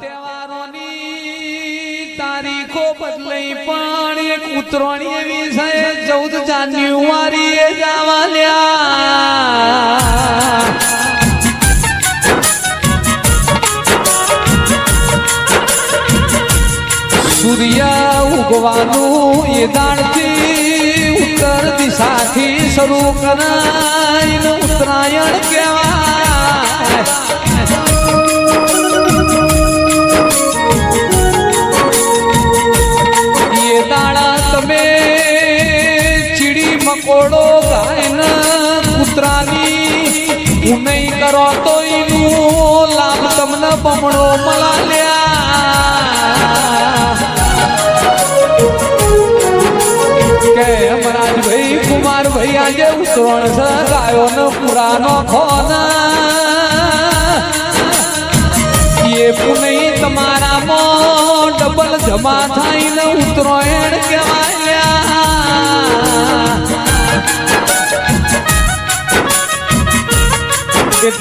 તહેવારોની તારીખો બદલાઈ પણ એક ઉતરાણી એવી છે, ચૌદ જાન્યુઆરી એ જવાલ્યા સૂર્ય ઉગવાનું એ દાણથી ઉત્તર દિશાથી શરૂ કરાય ઉત્તરાયણ કહેવાય ચીડી ગાયના કૂતરાની ઉનઈ કરો તો એનું લાભ તમને બમણો મલાલ્યા કે અમરાજભાઈ કુમારભાઈ આજે ઉતરણ છે, ગાયોનો પુરાનો ખોના. એ પુનઈ તમારામાં ડબલ જમા થઈને ઉતરાયણ કહેવાય.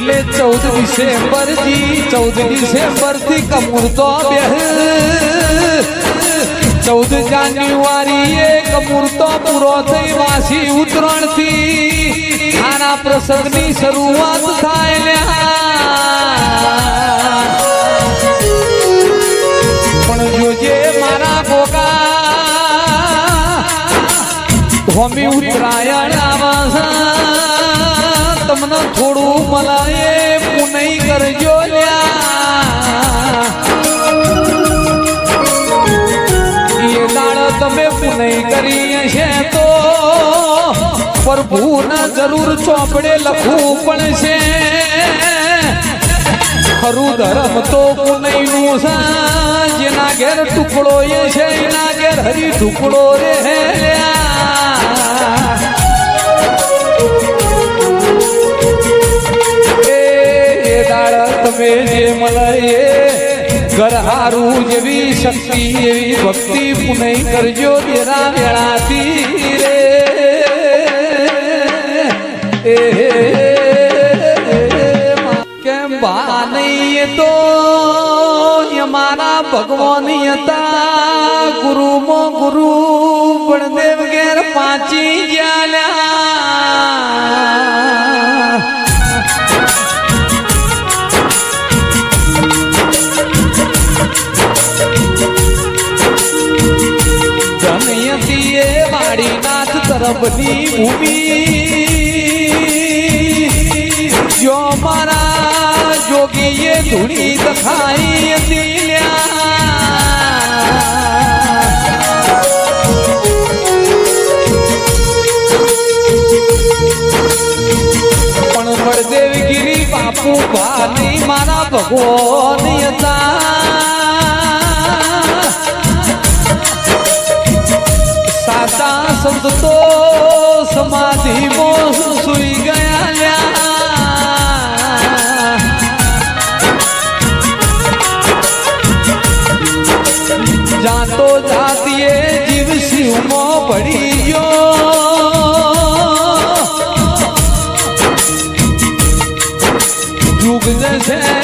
એટલે ચૌદ ડિસેમ્બર થી ચૌદ ડિસેમ્બર થી કમૂરતો બે ચૌદ જાન્યુઆરી એ કમૂરતો પૂરો થઈ વાસી ઉતરણ થી આના પ્રસંગની શરૂઆત થાય લ્યા પણ જોજે મારા ગોગા હોમી ઉત્તરાયણ આવા તમને થોડું મલાએ પુનઈ કરજો લ્યા એ દાડ તમે પુનઈ કરી છે તો પ્રભુના જરૂર ચોપડે લખવું પડશે ખરું ધર્મ તો પુનઈનું છે જેના ઘેર ટુકડો એ છે એના ઘેર હરી ટુકડો રે એ તમે જે મળે ઘર જેવી શક્તિ એવી ભક્તિ પુનઈ કરજો તેરા વેળાથી રે. કેમ બા નહીં તો? મારા ભગવાન હતા. ગુરુ મો ગુરુ બળદેવ ઘેર પાંચી જ્યાલ્યા. વાડીનાથ તરફની ભૂમિ જો મારા જોગીએ ધૂણી દખાઈ હતી પણ બળદેવગીરી બાપુ ભાની મારા ભગવાન હતા संत तो समाधि मोह सुई गया जा जातो जातिए जीव शिव मो पड़ी यो। युग जैसे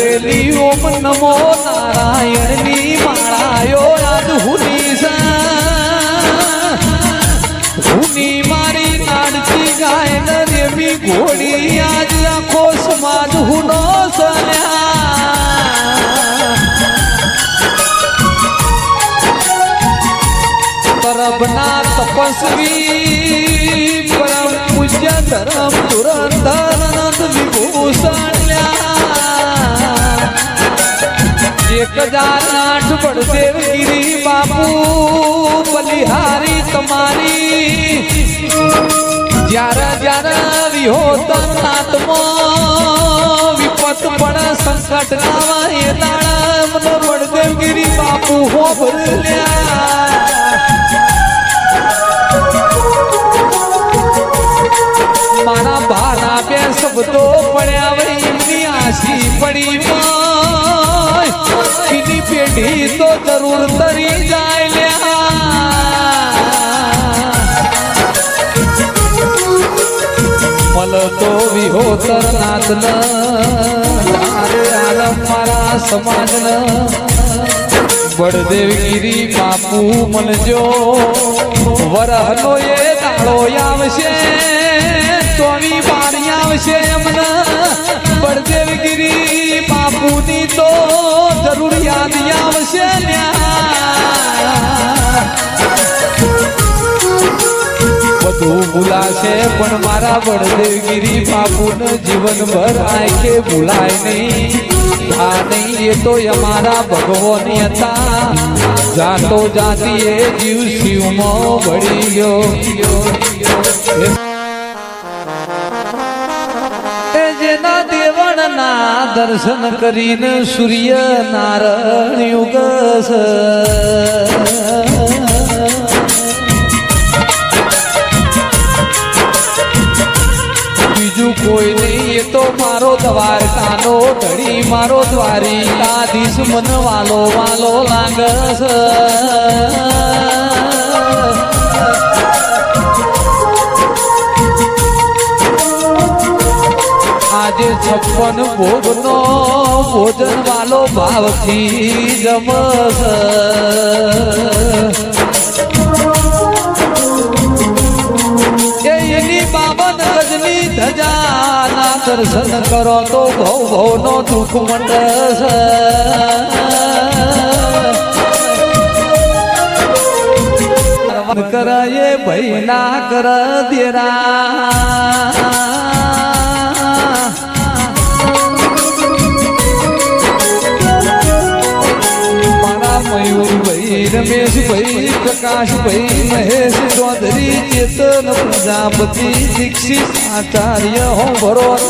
રટેલી ઓમ નમો નારાયણની માળાયો યાદ હુની હુની મારી નાડતી ગાય ન રેમી ઘોડી આજ આખો સમાજ હુનો તરફના તપસ્વી एक हज़ार आठ बड़देव गिरी बापू, बलिहारी तुम्हारी ग्यारह ग्यारह भी हो तो आत्मा, विपत बड़ा संकट नावा ये दाड़ा बड़ देव गिरी बापू, हो माना लिया भारा पे सब तो पड़िया वही आशी पड़ी माँ। મીઠી તો જરૂર તરી જાય મલ તો વિહોતર નાથ ન તારે આરમ મારા સમાજ બળદેવ ગીરી બાપુ મનજો વરહનો એ દાડો આવશે. ચોવી બારી આવશે એમને. બળદેવગીરી બાપુની તો જરૂર યાદ આવશે ન્યા બધું ભૂલાશે પણ મારા બળદેવગીરી બાપુને જીવનભર આંખે ભૂલાય નહીં આ નહીં એ તો અમારા ભગવાન હતા જાતો જાતી એ જીવ શિવમાં ભળી ગયો દેવણના દર્શન કરીને સૂર્ય નારાયણ યુગ બીજું કોઈ નહીં, એ તો મારો દ્વારકાનો ધડી મારો દ્વારિકાધીશ મન વાલો વાલો લાગસ. આજે છપ્પન ભોગનો ભોજન વાલો ભાવથી જમસ એની બાબન ગજની ધજાના દર્શન કરો તો ભવ ભવનો દુઃખ મંડસ કરાયે ભાઈ ના કર દેરા. रमेश भाई प्रकाश भाई महेश, चौधरी, चेतन, प्रजापति, दीक्षित, आचार्य हो भरोत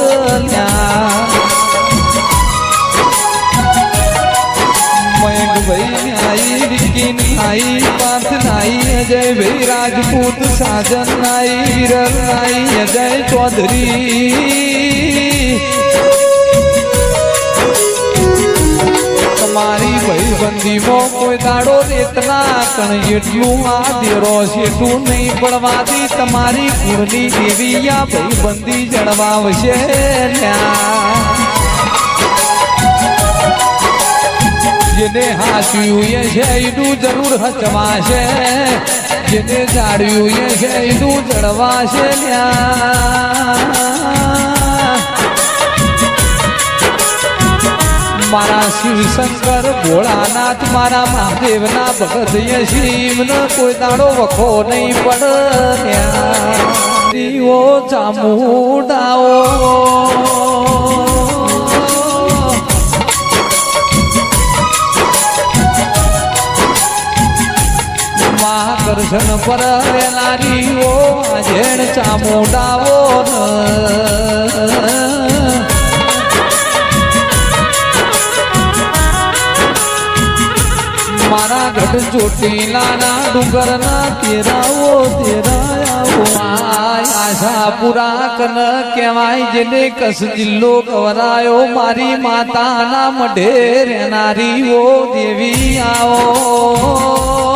मयंक आई विकिन आई पाँच नाई अजय भाई राजपूत, साजन नाई विरल नाई अजय चौधरी। તમારી ભાઈબંધીમાં કોઈ દાડો રેતના કણ એટલું આ દેરો શેઠું નહીં પડવાથી તમારી કુળની દેવી આ ભાઈબંધી જળવાવશે. જેને હાચ્યું એ છે એનું જરૂર હચવાશે જેને જાળ્યું એ છે એનું જળવાશે ન્યા. મારા શિવ શંકર ભોળાનાથ, મારા મહાદેવના ભગત શિવનો કોઈ દાડો વખો નહીં પડ્યા ચામુડાઓ. મહાકર્ષણ પર વેલારીઓ જેણ ચામુડાઓ મારા ગઢ ચોટીલાના ડુંગરના તેરાઓ તેરાયાઓ. આશા પુરા કન કહેવાય જેને કસ જિલ્લો કવરાયો. મારી માતાના મઢે રહેનારી ઓ દેવી આવો.